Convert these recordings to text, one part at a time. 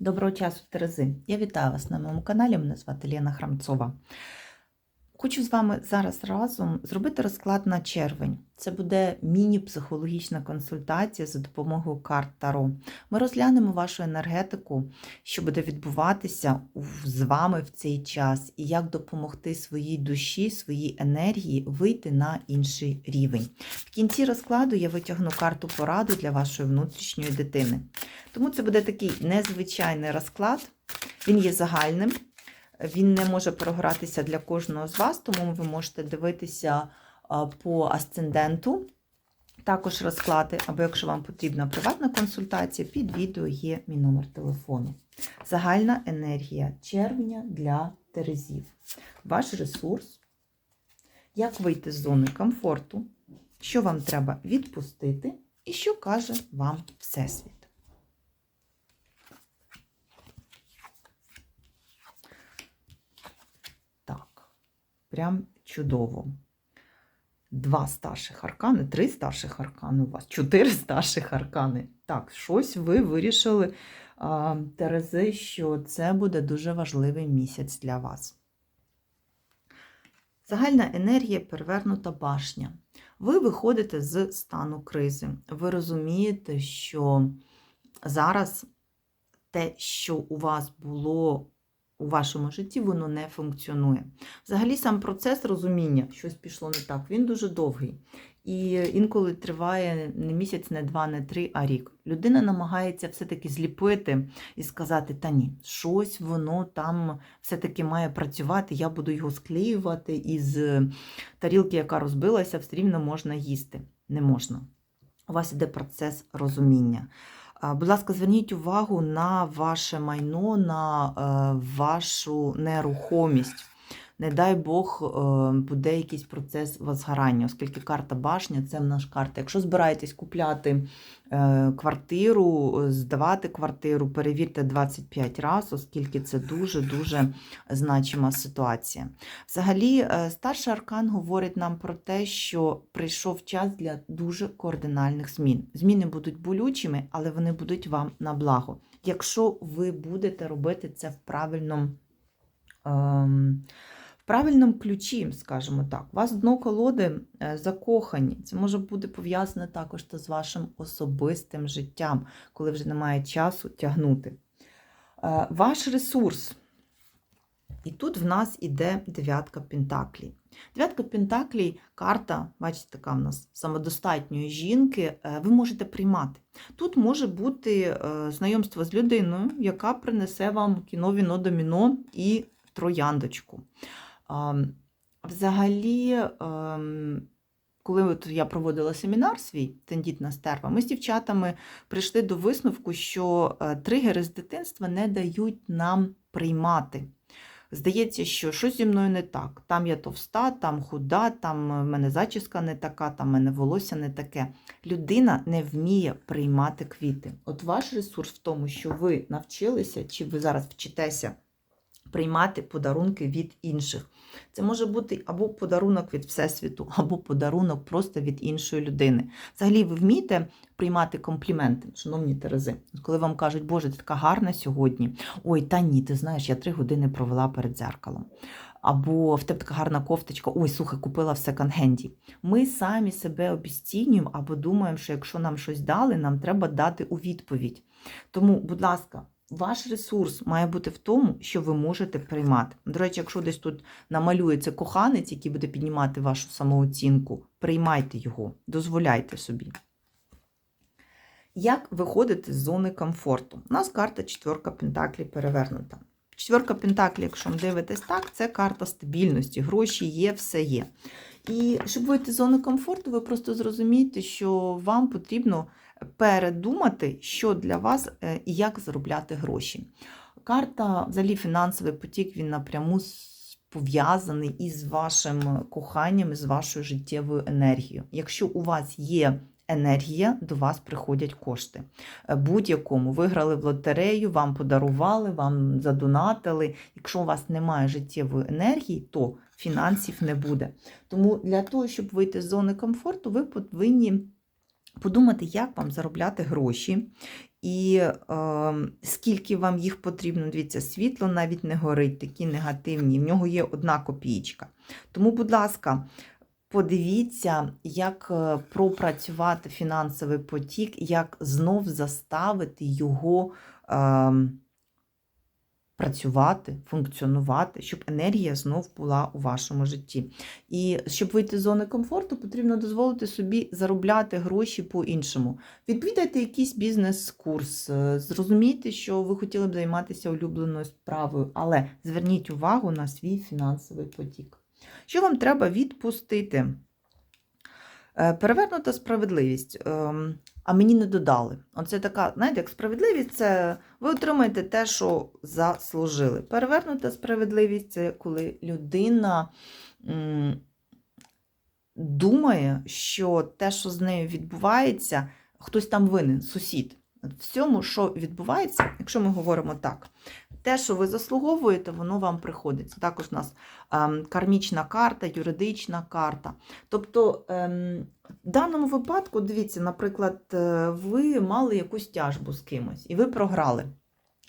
Доброго часу, Терези! Я вітаю вас на моєму каналі. Мене звати Лена Храмцова. Хочу з вами зараз разом зробити розклад на червень. Це буде міні-психологічна консультація за допомогою карт Таро. Ми розглянемо вашу енергетику, що буде відбуватися з вами в цей час, і як допомогти своїй душі, своїй енергії вийти на інший рівень. В кінці розкладу я витягну карту поради для вашої внутрішньої дитини. Тому це буде такий незвичайний розклад. Він є загальним. Він не може програтися для кожного з вас, тому ви можете дивитися по асценденту. Також розклади, або якщо вам потрібна приватна консультація, під відео є мій номер телефону. Загальна енергія червня для Терезів. Ваш ресурс. Як вийти з зони комфорту, що вам треба відпустити, і що каже вам Всесвіт. Так, прям чудово. Два старших аркани, три старших аркани у вас, чотири старших аркани. Так, щось ви вирішили, Терези, що це буде дуже важливий місяць для вас. Загальна енергія перевернута башня. Ви виходите з стану кризи. Ви розумієте, що зараз те, що у вас було у вашому житті, воно не функціонує. Взагалі, сам процес розуміння, щось пішло не так, він дуже довгий. І інколи триває не місяць, не два, не три, а рік. Людина намагається все-таки зліпити і сказати: та ні, щось воно там все-таки має працювати, я буду його склеювати із тарілки, яка розбилася, все рівно можна їсти. Не можна. У вас іде процес розуміння. Будь ласка, зверніть увагу на ваше майно, на е, вашу нерухомість. Не дай Бог, е, буде якийсь процес возгорання, оскільки карта башня це наш карта. Якщо збираєтесь купляти е, квартиру, здавати квартиру, перевірте 25 разів, оскільки це дуже-дуже значима ситуація. Взагалі, е, старший аркан говорить нам про те, що прийшов час для дуже кардинальних змін. Зміни будуть болючими, але вони будуть вам на благо. Якщо ви будете робити це в правильному. Ем, правильному ключі, скажімо так, у вас дно колоди е, закохані. Це може бути пов'язане також та з вашим особистим життям, коли вже немає часу тягнути. Е, Ваш ресурс. І тут в нас іде дев'ятка пентаклей. Дев'ятка пентаклей карта, бачите, така в нас самодостатньої жінки, е, ви можете приймати. Тут може бути знайомство з людиною, яка принесе вам кіно, віно, доміно і трояндочку. Взагалі, ем, коли от я проводила семінар свій тендітна стерва, ми з дівчатами прийшли до висновку, що е, тригери з дитинства не дають нам приймати. Здається, що щось зі мною не так. Там я товста, там худа, там в мене зачіска не така, там в мене волосся не таке. Людина не вміє приймати квіти. От ваш ресурс в тому, що ви навчилися, чи ви зараз вчитеся приймати подарунки від інших. Це може бути або подарунок від Всесвіту, або подарунок просто від іншої людини. Взагалі, ви вмієте приймати компліменти, шановні Терези. Коли вам кажуть, Боже, ти така гарна сьогодні. Ой, та ні, ти знаєш, я три години провела перед дзеркалом. Або в тебе така гарна кофточка, ой, слухай, купила в секонд-хенді. Ми самі себе обіцінюємо або думаємо, що якщо нам щось дали, нам треба дати у відповідь. Тому, будь ласка, ваш ресурс має бути в тому, що ви можете приймати. До речі, якщо десь тут намалюється коханець, який буде піднімати вашу самооцінку, приймайте його, дозволяйте собі. Як виходити з зони комфорту? У нас карта четверка Пентаклі перевернута. Четверка Пентаклі, якщо ви дивитесь так, це карта стабільності. Гроші є, все є. І щоб вийти з зони комфорту, ви просто зрозумієте, що вам потрібно передумати, що для вас е, і як заробляти гроші. Карта, взагалі, фінансовий потік, він напряму пов'язаний із вашим коханням, із вашою життєвою енергією. Якщо у вас є енергія, до вас приходять кошти. Е, Будь-якому виграли в лотерею, вам подарували, вам задонатили. Якщо у вас немає життєвої енергії, то фінансів не буде. Тому для того, щоб вийти з зони комфорту, ви повинні подумати, як вам заробляти гроші. і е, скільки вам їх потрібно. Дивіться, світло навіть не горить, такі негативні. В нього є одна копійка. Тому, будь ласка, подивіться, як е, пропрацювати фінансовий потік, як знов заставити його. Е, Працювати, функціонувати, щоб енергія знов була у вашому житті. І щоб вийти з зони комфорту, потрібно дозволити собі заробляти гроші по-іншому. Відвідайте якийсь бізнес-курс, е, зрозумійте, що ви хотіли б займатися улюбленою справою, але зверніть увагу на свій фінансовий потік. Що вам треба відпустити? Е, Перевернута справедливість. Ем, А мені не додали. Оце така, знаєте, як справедливість це ви отримаєте те, що заслужили. Перевернута справедливість це коли людина думає, що те, що з нею відбувається, хтось там винен, сусід. От Всьому, що відбувається, якщо ми говоримо так, те, що ви заслуговуєте, воно вам приходить. Також у нас ем, кармічна карта, юридична карта. Тобто, ем, в даному випадку, дивіться, наприклад, е, ви мали якусь тяжбу з кимось, і ви програли.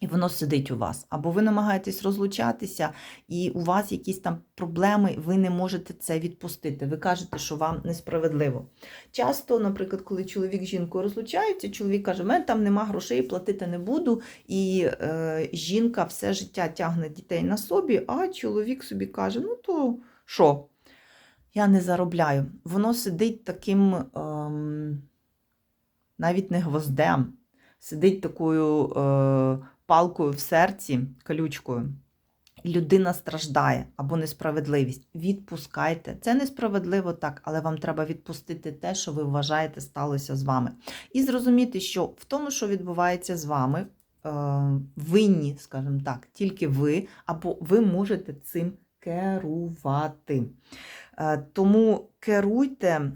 І воно сидить у вас. Або ви намагаєтесь розлучатися, і у вас якісь там проблеми, ви не можете це відпустити. Ви кажете, що вам несправедливо. Часто, наприклад, коли чоловік з жінкою розлучаються, чоловік каже, у мене там нема грошей, платити не буду. І е, жінка все життя тягне дітей на собі, а чоловік собі каже: ну то що? Я не заробляю. Воно сидить таким ем, навіть не гвоздем, сидить такою е, палкою в серці, колючкою. Людина страждає або несправедливість. Відпускайте. Це несправедливо так, але вам треба відпустити те, що ви вважаєте сталося з вами. І зрозуміти, що в тому, що відбувається з вами, е, винні, скажімо так, тільки ви, або ви можете цим керувати. Е, Тому керуйте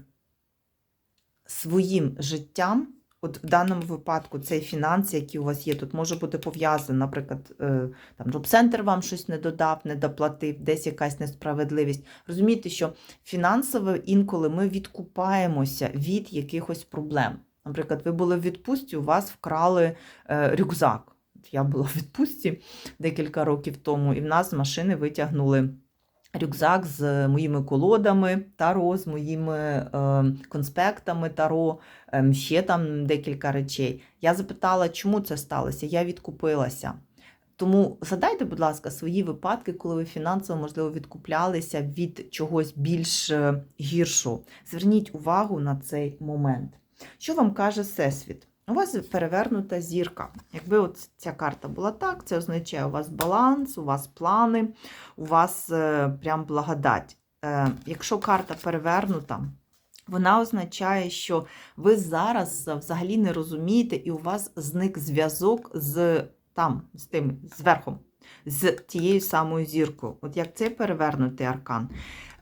своїм життям. От в даному випадку цей фінанси, які у вас є, тут може бути пов'язаний, наприклад, е, там джоб-центр вам щось не додав, не доплатив, десь якась несправедливість. Розумієте, що фінансово інколи ми відкупаємося від якихось проблем. Наприклад, ви були в відпустці, у вас вкрали е, рюкзак. Я була в відпустці декілька років тому, і в нас з машини витягнули рюкзак з моїми колодами таро, з моїми е, конспектами таро, е, ще там декілька речей. Я запитала, чому це сталося. Я відкупилася. Тому згадайте, будь ласка, свої випадки, коли ви фінансово, можливо, відкуплялися від чогось більш е, гіршого. Зверніть увагу на цей момент. Що вам каже Всесвіт? У вас перевернута зірка. Якби от ця карта була так, це означає, у вас баланс, у вас плани, у вас е, прям благодать. Е, якщо карта перевернута, вона означає, що ви зараз взагалі не розумієте, і у вас зник зв'язок з там, з тим, з верхом, з тією самою зіркою. От як цей перевернутий аркан.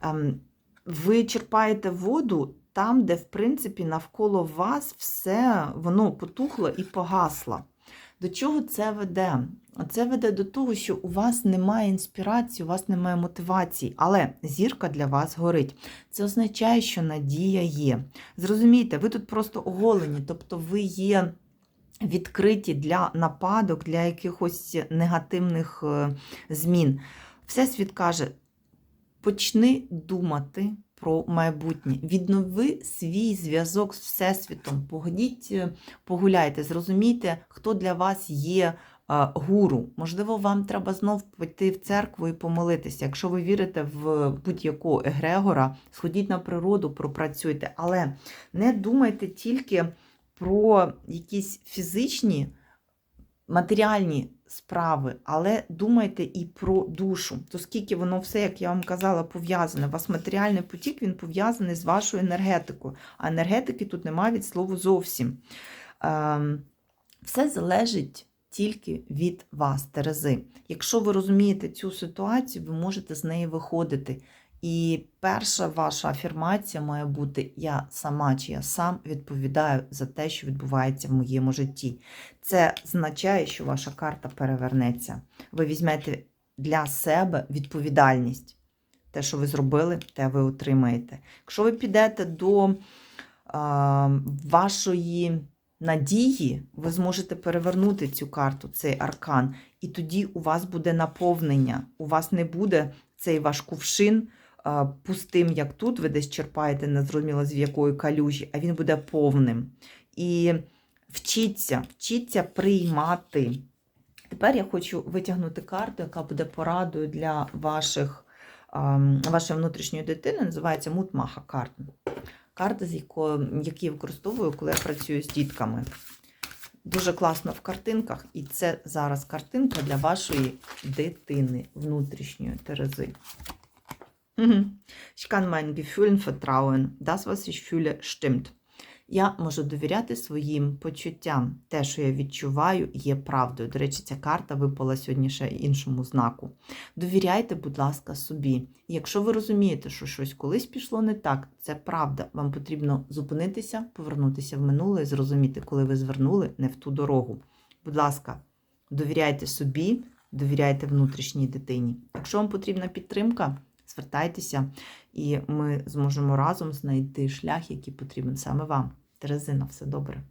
Ем, ви черпаєте воду там, де, в принципі, навколо вас все воно потухло і погасло. До чого це веде? Це веде до того, що у вас немає інспірації, у вас немає мотивації, але зірка для вас горить. Це означає, що надія є. Зрозумійте, ви тут просто оголені, тобто ви є відкриті для нападок, для якихось негативних е, змін. Всесвіт каже: почни думати про майбутнє. Віднови свій зв'язок з Всесвітом. Погодіть, е, погуляйте, зрозумійте, хто для вас є е, гуру. Можливо, вам треба знов піти в церкву і помолитися. Якщо ви вірите в будь-якого егрегора, сходіть на природу, пропрацюйте. Але не думайте тільки про якісь фізичні, матеріальні справи, але думайте і про душу. Оскільки воно все, як я вам казала, пов'язане. У вас матеріальний потік він пов'язаний з вашою енергетикою. А енергетики тут немає від слова зовсім. Ем, Все залежить тільки від вас, Терези. Якщо ви розумієте цю ситуацію, ви можете з неї виходити. І перша ваша афірмація має бути Я сама чи я сам відповідаю за те, що відбувається в моєму житті. Це означає, що ваша карта перевернеться. Ви візьмете для себе відповідальність. Те, що ви зробили, те ви отримаєте. Якщо ви підете до а, вашої надії ви зможете перевернути цю карту, цей аркан, і тоді у вас буде наповнення. У вас не буде цей ваш кувшин пустим, як тут, ви десь черпаєте, незрозуміло з якої калюжі, а він буде повним. І вчіться, вчіться приймати. Тепер я хочу витягнути карту, яка буде порадою для ваших, вашої внутрішньої дитини. Називається Мутмаха карта. Карта, якою, я використовую, коли я працюю з дітками. Дуже класно в картинках, і це зараз картинка для вашої дитини внутрішньої Терези. Mhm. Ich kann meinen Gefühlen vertrauen. Das, was ich fühle, stimmt. Я можу довіряти своїм почуттям. Те, що я відчуваю, є правдою. До речі, ця карта випала сьогодні ще іншому знаку. Довіряйте, будь ласка, собі. Якщо ви розумієте, що щось колись пішло не так, це правда. Вам потрібно зупинитися, повернутися в минуле і зрозуміти, коли ви звернули не в ту дорогу. Будь ласка, довіряйте собі, довіряйте внутрішній дитині. Якщо вам потрібна підтримка, звертайтеся, і ми зможемо разом знайти шлях, який потрібен саме вам. Терезина, все добре.